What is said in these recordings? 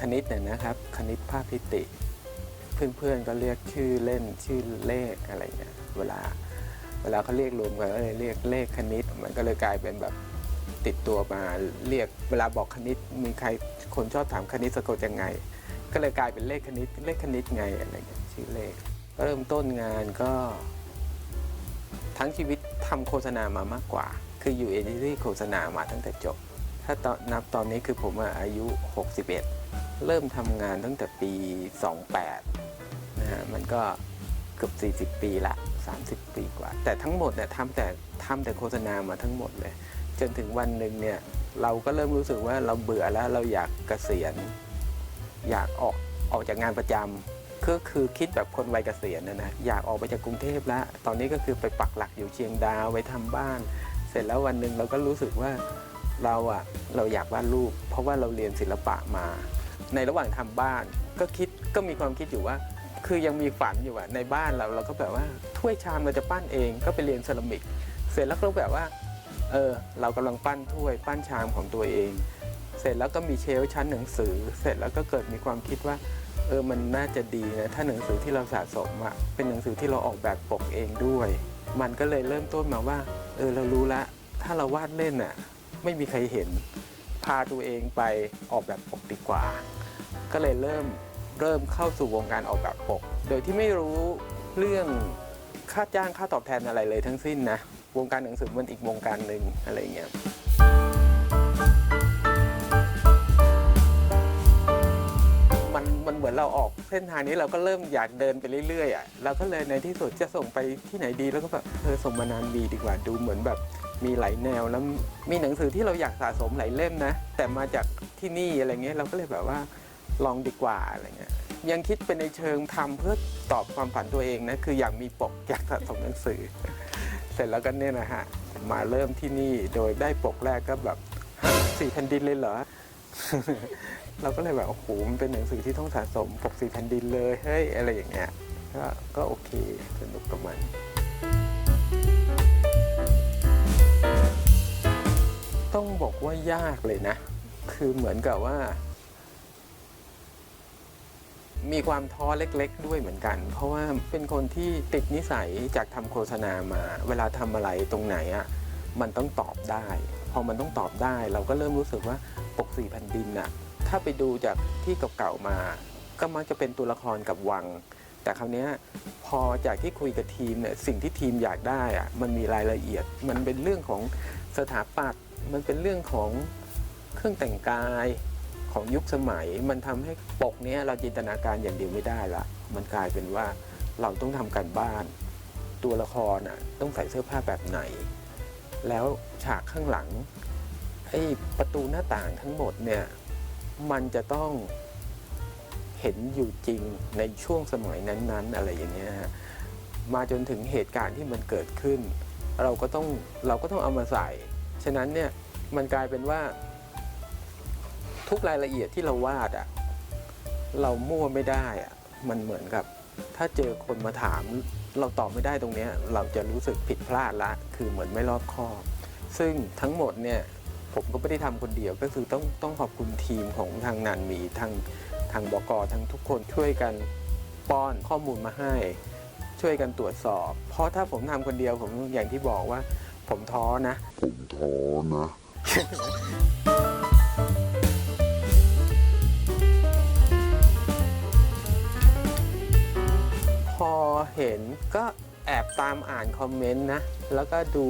คณิตเนี่ยนะครับ คณิตภาพพิติ เพื่อนๆก็เรียกชื่อเล่นชื่อเลขอะไรเงี้ยเวลาเวลาเขาเรียกรวมกันก็เลยเรียกเลขคณิต มันก็เลยกลายเป็นแบบติดตัวมาเรียกเวลาบอกคณิตมีใครคนชอบถามคณิตสะกดยังไง ก็เลยกลายเป็นเลขคณิตเลขคณิตไงอะไรเงี้ยชื่อเลขเริ่มต้นงานก็ ทั้งชีวิตทำโฆษณามามากกว่า คืออยู่เอเจนซี่โฆษณามาตั้งแต่จบ ถ้าตอนนับตอนนี้คือผมอะอายุ 61 เริ่มทำงานตั้งแต่ปี 28 นะฮะ มันก็เกือบ 40 ปีละ 30 ปีกว่า แต่ทั้งหมดเนี่ยทำแต่ทำแต่โฆษณามาทั้งหมดเลย จนถึงวันหนึ่งเนี่ย เราก็เริ่มรู้สึกว่าเราเบื่อแล้วเราอยากเกษียณ อยากออกออกจากงานประจำก็คือคิดแบบคนวัยเกษียณนะนะ อยากออกไปจากกรุงเทพแล้ว ตอนนี้ก็คือไปปักหลักอยู่เชียงดาวไปทำบ้าน เสร็จแล้ววันหนึ่งเราก็รู้สึกว่าเราอะเราอยากวาดรูป เพราะว่าเราเรียนศิลปะมา ในระหว่างทำบ้าน ก็คิดก็มีความคิดอยู่ว่า คือยังมีฝันอยู่อะในบ้านเราเราก็แบบว่าถ้วยชามเราจะปั้นเองก็ไปเรียนเซรามิก เสร็จแล้วก็แบบว่าเออเรากำลังปั้นถ้วยปั้นชามของตัวเอง เสร็จแล้วก็มีเชลชั้นหนังสือ เสร็จแล้วก็เกิดมีความคิดว่าเออมันน่าจะดีนะถ้าหนังสือที่เราสะสมอะเป็นหนังสือที่เราออกแบบปกเองด้วย มันก็เลยเริ่มต้นมาว่าเออเรารู้ละถ้าเราวาดเล่นอะไม่มีใครเห็น พาตัวเองไปออกแบบปกดีกว่า ก็เลยเริ่มเริ่มเข้าสู่วงการออกแบบปก โดยที่ไม่รู้เรื่องค่าจ้างค่าตอบแทนอะไรเลยทั้งสิ้นนะ วงการหนังสือมันอีกวงการหนึ่งอะไรเงี้ยมันมันเหมือนเราออกเส้นทางนี้เราก็เริ่มอยากเดินไปเรื่อยๆอะเราก็เลยในที่สุดจะส่งไปที่ไหนดีแล้วก็แบบเออส่งมานานบีดีกว่าดูเหมือนแบบ มีหลายแนวแล้วมีหนังสือที่เราอยากสะสมหลายเล่มนะ แต่มาจากที่นี่อะไรเงี้ยเราก็เลยแบบว่าลองดีกว่าอะไรเงี้ยยังคิดเป็นในเชิงทำเพื่อตอบความฝันตัวเองนะคืออยากมีปกอยากสะสมหนังสือ เสร็จแล้วก็เนี่ยนะฮะมาเริ่มที่นี่โดยได้ปกแรกก็แบบสี่แผ่นดินเลยเหรอเราก็เลยแบบโอ้โหมันเป็นหนังสือที่ต้องสะสมปกสีแผ่นดินเลยเฮ้ยอะไรอย่างเงี้ยก็ก็โอเคสนุกกับมัน ต้องบอกว่ายากเลยนะ คือเหมือนกับว่า มีความท้อเล็ก ๆ ด้วยเหมือนกัน เพราะว่าเป็นคนที่ติดนิสัยจากทำโฆษณามา เวลาทำอะไรตรงไหนอะ่ะมันต้องตอบได้ พอมันต้องตอบได้ เราก็เริ่มรู้สึกว่าปกสีแผ่นดินอะ ถ้าไปดูจากที่เก่าๆมา ก็มักจะเป็นตัวละครกับวัง แต่คราวนี้พอจากที่คุยกับทีมเนี่ย สิ่งที่ทีมอยากได้อะมันมีรายละเอียด มันเป็นเรื่องของสถาปัตย์ มันเป็นเรื่องของเครื่องแต่งกายของยุคสมัย มันทำให้ปกเนี้ยเราจินตนาการอย่างเดียวไม่ได้ละ มันกลายเป็นว่าเราต้องทำการบ้าน ตัวละครอะต้องใส่เสื้อผ้าแบบไหน แล้วฉากข้างหลังไอ้ประตูหน้าต่างทั้งหมดเนี่ยมันจะต้องเห็นอยู่จริงในช่วงสมัยนั้นๆ อะไรอย่างเงี้ยฮะมาจนถึงเหตุการณ์ที่มันเกิดขึ้น เราก็ต้องเราก็ต้องเอามาใส่ ฉะนั้นเนี่ยมันกลายเป็นว่า ทุกรายละเอียดที่เราวาดอะเรามั่วไม่ได้อะมันเหมือนกับ ถ้าเจอคนมาถามเราตอบไม่ได้ตรงนี้เราจะรู้สึกผิดพลาดละ คือเหมือนไม่รอบคอบ ซึ่งทั้งหมดเนี่ยผมก็ไม่ได้ทำคนเดียวก็คือต้องต้องขอบคุณทีมของทางนันมีทางทางบกทั้งทุกคนช่วยกันป้อนข้อมูลมาให้ ช่วยกันตรวจสอบ เพราะถ้าผมทำคนเดียวผมอย่างที่บอกว่า ผมท้อนะ ผมท้อนะ พอเห็นก็แอบตามอ่านคอมเมนต์นะ แล้วก็ดู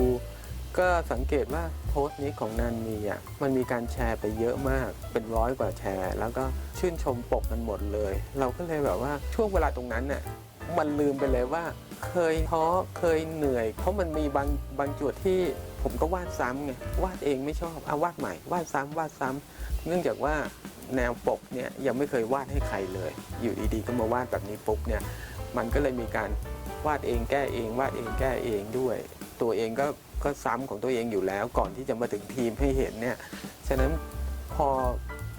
ก็สังเกตว่าโพสต์นี้ของนันมีอะมันมีการแชร์ไปเยอะมากเป็นร้อยกว่าแชร์ แล้วก็ชื่นชมปกกันหมดเลย เราก็เลยแบบว่าช่วงเวลาตรงนั้นน่ะมันลืมไปเลยว่า เคยท้อเคยเหนื่อย เพราะมันมีบางบางจุดที่ผมก็วาดซ้ำไงวาดเองไม่ชอบเอาวาดใหม่ วาดซ้ำวาดซ้ำเนื่องจากว่าแนวปกเนี่ยยังไม่เคยวาดให้ใครเลย อยู่ดีๆก็มาวาดแบบนี้ปุ๊บเนี่ยมันก็เลยมีการวาดเองแก้เอง วาดเองแก้เองด้วย ตัวเองก็ก็ซ้ำของตัวเองอยู่แล้วก่อนที่จะมาถึงทีมให้เห็นเนี่ยฉะนั้นพอ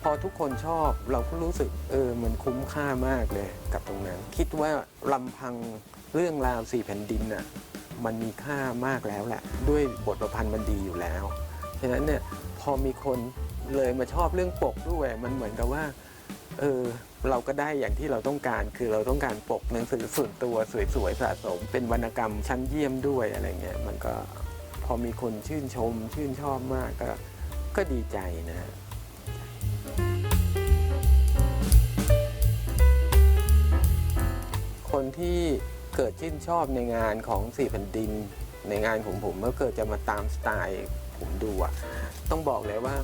พอทุกคนชอบเราก็รู้สึกเออมันคุ้มค่ามากเลยกับตรงนั้น คิดว่าลำพัง เรื่องราวสี่แผ่นดินน่ะมันมีค่ามากแล้วแหละ ด้วยบทประพันธ์มันดีอยู่แล้ว ฉะนั้นเนี่ยพอมีคนเลยมาชอบเรื่องปกด้วยมันเหมือนกับว่าเออเราก็ได้อย่างที่เราต้องการคือเราต้องการปกหนังสือส่วนตัวสวยๆสะสม เป็นวรรณกรรมชั้นเยี่ยมด้วยอะไรเงี้ยมันก็พอมีคนชื่นชม ชื่นชอบมากก็ก็ดีใจนะฮะคนที่ เกิดชื่นชอบในงานของสี่แผ่นดิน ในงานของผมก็เกิดจะมาตามสไตล์ผมดูอะต้องบอกเลยว่า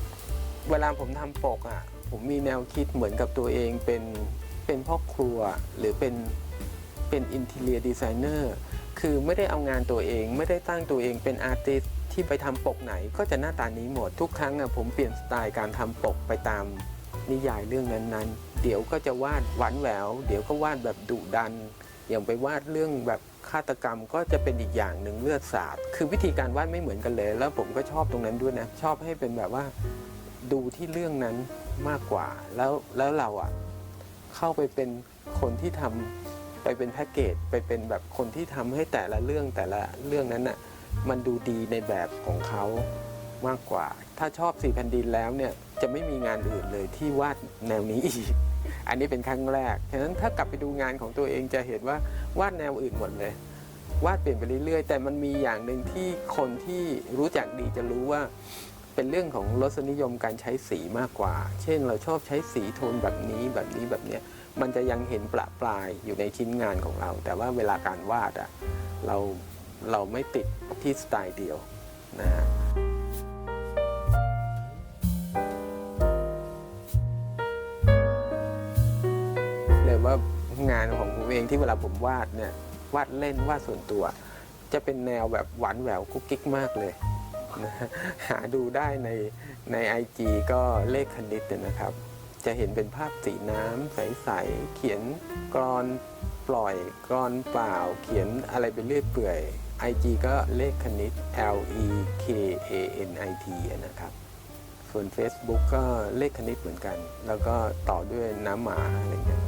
เวลาผมทำปกอะผมมีแนวคิดเหมือนกับตัวเองเป็นเป็นพ่อครัวหรือเป็นเป็นอินเทเลียดีไซเนอร์คือไม่ได้เอางานตัวเอง ไม่ได้ตั้งตัวเองเป็นอาร์ติสที่ไปทำปกไหนก็จะหน้าตานี้หมดทุกครั้งอะผมเปลี่ยนสไตล์การทำปกไปตามนิยายเรื่องนั้นๆ เดี๋ยวก็จะวาดหวานแหวว เดี๋ยวก็วาดแบบดุดัน อย่างไปวาดเรื่องแบบฆาตกรรมก็จะเป็นอีกอย่างหนึ่งเลือดสาดคือวิธีการวาดไม่เหมือนกันเลย แล้วผมก็ชอบตรงนั้นด้วยนะ ชอบให้เป็นแบบว่าดูที่เรื่องนั้นมากกว่า แล้วแล้วเราอะเข้าไปเป็นคนที่ทำไปเป็นแพ็กเกจไปเป็นแบบคนที่ทำให้แต่ละเรื่องแต่ละเรื่องนั้นน่ะมันดูดีในแบบของเขามากกว่า ถ้าชอบสี่แผ่นดินแล้วเนี่ยจะไม่มีงานอื่นเลยที่วาดแนวนี้อีก อันนี้เป็นครั้งแรก ฉะนั้นถ้ากลับไปดูงานของตัวเองจะเห็นว่าวาดแนวอื่นหมดเลย วาดเปลี่ยนไปเรื่อยๆ แต่มันมีอย่างหนึ่งที่คนที่รู้จักดีจะรู้ว่าเป็นเรื่องของรสนิยมการใช้สีมากกว่า เช่น เราชอบใช้สีโทนแบบนี้แบบนี้แบบเนี้ย มันจะยังเห็นประปรายอยู่ในชิ้นงานของเรา แต่ว่าเวลาการวาดอะเราเราไม่ติดที่สไตล์เดียวนะฮะ เลยว่างานของผมเองที่เวลาผมวาดเนี่ยวาดเล่นวาดส่วนตัว จะเป็นแนวแบบหวานแหววกุ๊กกิ๊กมากเลยนะหาดูได้ในใน IG ก็เลขคณิตเนี่ยนะครับ จะเห็นเป็นภาพสีน้ำใสๆเขียนกรอนปล่อยกรอนเปล่า เขียนอะไรไปเรื่อยเปื่อย IG ก็เลขคณิต L E K A N I T นะครับ ส่วน Facebook ก็เลขคณิตเหมือนกัน แล้วก็ต่อด้วยน้ำหมาอะไรเงี้ย